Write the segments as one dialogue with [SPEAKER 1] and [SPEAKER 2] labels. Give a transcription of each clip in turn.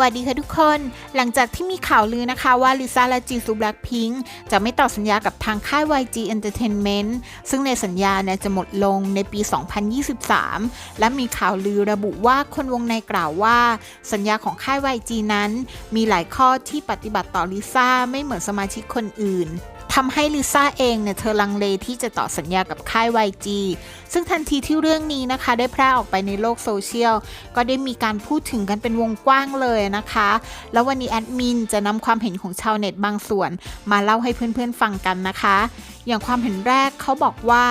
[SPEAKER 1] วัสดีค่ะทุกคน หลังจากที่มีข่าวลือนะคะว่าลิซ่าและจีซูแบล็คพิงจะไม่ต่อสัญญากับทางค่าย YG Entertainment ซึ่งในสัญญาเนี่ยจะหมดลงในปี 2023 และมีข่าวลือระบุว่าคนวงในกล่าวว่า สัญญาของค่าย YG นั้น มีหลายข้อที่ปฏิบัติต่อลิซ่าไม่เหมือนสมาชิกคนอื่นทำให้ลิซ่าเองเนี่ยเธอลังเลที่จะต่อสัญญากับค่าย YG ซึ่งทันทีที่เรื่องนี้นะคะ ได้แพร่ออกไปในโลกโซเชียล ก็ได้มีการพูดถึงกันเป็นวงกว้างเลยนะคะ แล้ววันนี้แอดมินจะนำความเห็นของชาวเน็ตบางส่วน มาเล่าให้เพื่อนๆฟังกันนะคะ อย่างความเห็นแรกเขาบอกว่า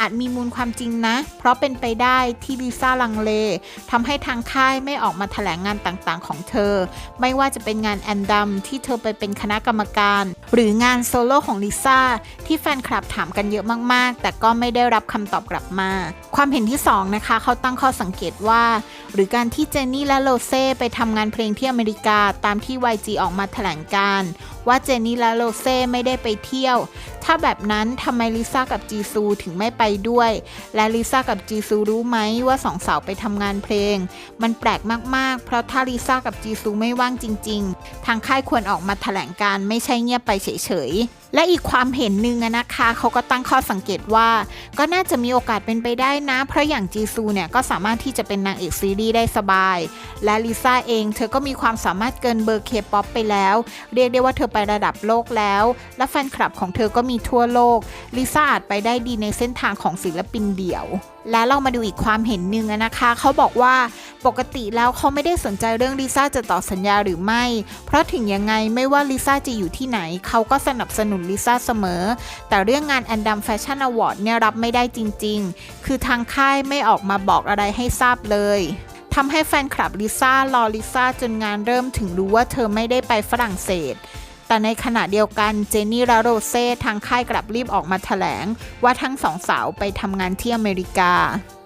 [SPEAKER 1] อาจมีมูลความจริงนะ เพราะเป็นไปได้ที่ลิซ่าลังเลทำให้ทางค่ายไม่ออกมาแถลงงานต่างๆ ของเธอ ไม่ว่าจะเป็นงานแอนดัมที่เธอไปเป็นคณะกรรมการ หรืองานโซโล่ของลิซ่าที่แฟนคลับถามกันเยอะมากๆ แต่ก็ไม่ได้รับคำตอบกลับมา ความเห็นที่สองนะคะ เขาตั้งข้อสังเกตว่า หรือการที่เจนนี่และโลเซ่ไปทำงานเพลงที่อเมริกาตามที่ YG ออกมาแถลงการ ว่าเจนนี่และโรเซ่ไม่ได้ไปเที่ยว ถ้าแบบนั้นทำไมลิซ่ากับจีซูถึงไม่ไปด้วย และลิซ่ากับจีซูรู้ไหมว่าสองสาวไปทำงานเพลง มันแปลกมากๆ เพราะถ้าลิซ่ากับจีซูไม่ว่างจริงๆ ทางค่ายควรออกมาแถลงการไม่ใช่เงียบไปเฉยๆ และอีกความเห็นหนึ่งนะคะเขาก็ตั้งข้อสังเกตว่า ก็น่าจะมีโอกาสเป็นไปได้นะ เพราะอย่างจีซูเนี่ยก็สามารถที่จะเป็นนางเอกซีรีส์ได้สบาย และลิซ่าเองเธอก็มีความสามารถเกินเบอร์เคป๊อปไปแล้ว เรียกได้ว่าเธอไประดับโลกแล้ว และแฟนคลับของเธอก็มีทั่วโลกลิซ่าอาจไปได้ดีในเส้นทางของศิลปินเดี่ยว และเรามาดูอีกความเห็นหนึ่งนะคะเขาบอกว่า ปกติแล้วเขาไม่ได้สนใจเรื่องลิซ่าจะต่อสัญญาหรือไม่ เพราะถึงยังไงไม่ว่าลิซ่าจะอยู่ที่ไหน เขาก็สนับสนุนลิซ่าเสมอ แต่เรื่องงานแอนดัมแฟชั่นอวอร์ดเนี่ยรับไม่ได้จริง ๆ คือทางค่ายไม่ออกมาบอกอะไรให้ทราบเลยทำให้แฟนคลับลิซ่ารอลิซ่าจนงานเริ่มถึงรู้ว่าเธอไม่ได้ไปฝรั่งเศส แต่ในขณะเดียวกันเจนนี่และโรเซ่ทางค่ายกลับรีบออกมาแถลง ว่าทั้งสองสาวไปทำงานที่อเมริกา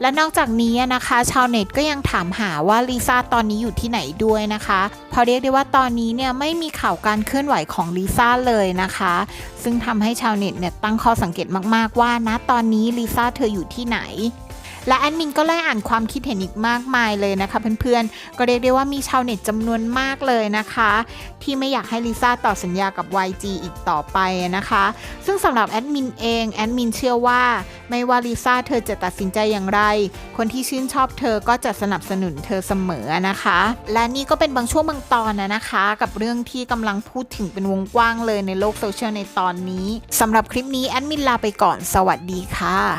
[SPEAKER 1] และนอกจากนี้นะคะ ชาวเน็ตก็ยังถามหาว่าลิซ่าตอนนี้อยู่ที่ไหนด้วยนะคะเพราะเรียกได้ว่าตอนนี้เนี่ยไม่มีข่าวการเคลื่อนไหวของลิซ่าเลยนะคะ ซึ่งทำให้ชาวเน็ตเนี่ยตั้งข้อสังเกตมากๆว่านะตอนนี้ลิซ่าเธออยู่ที่ไหน และแอดมินก็ไล่อ่านความคิดเห็นอีกมากมายเลยนะคะเพื่อนๆ ก็เรียกได้ว่ามีชาวเน็ตจำนวนมากเลยนะคะ ที่ไม่อยากให้ลิซ่าต่อสัญญากับ YG อีกต่อไปนะคะ ซึ่งสำหรับแอดมินเองแอดมินเชื่อว่าไม่ว่าลิซ่าเธอจะตัดสินใจอย่างไร คนที่ชื่นชอบเธอก็จะสนับสนุนเธอเสมอนะคะ และนี่ก็เป็นบางช่วงบางตอนนะนะคะ กับเรื่องที่กำลังพูดถึงเป็นวงกว้างเลยในโลกโซเชียลในตอนนี้สำหรับคลิปนี้แอดมินลาไปก่อนสวัสดีค่ะ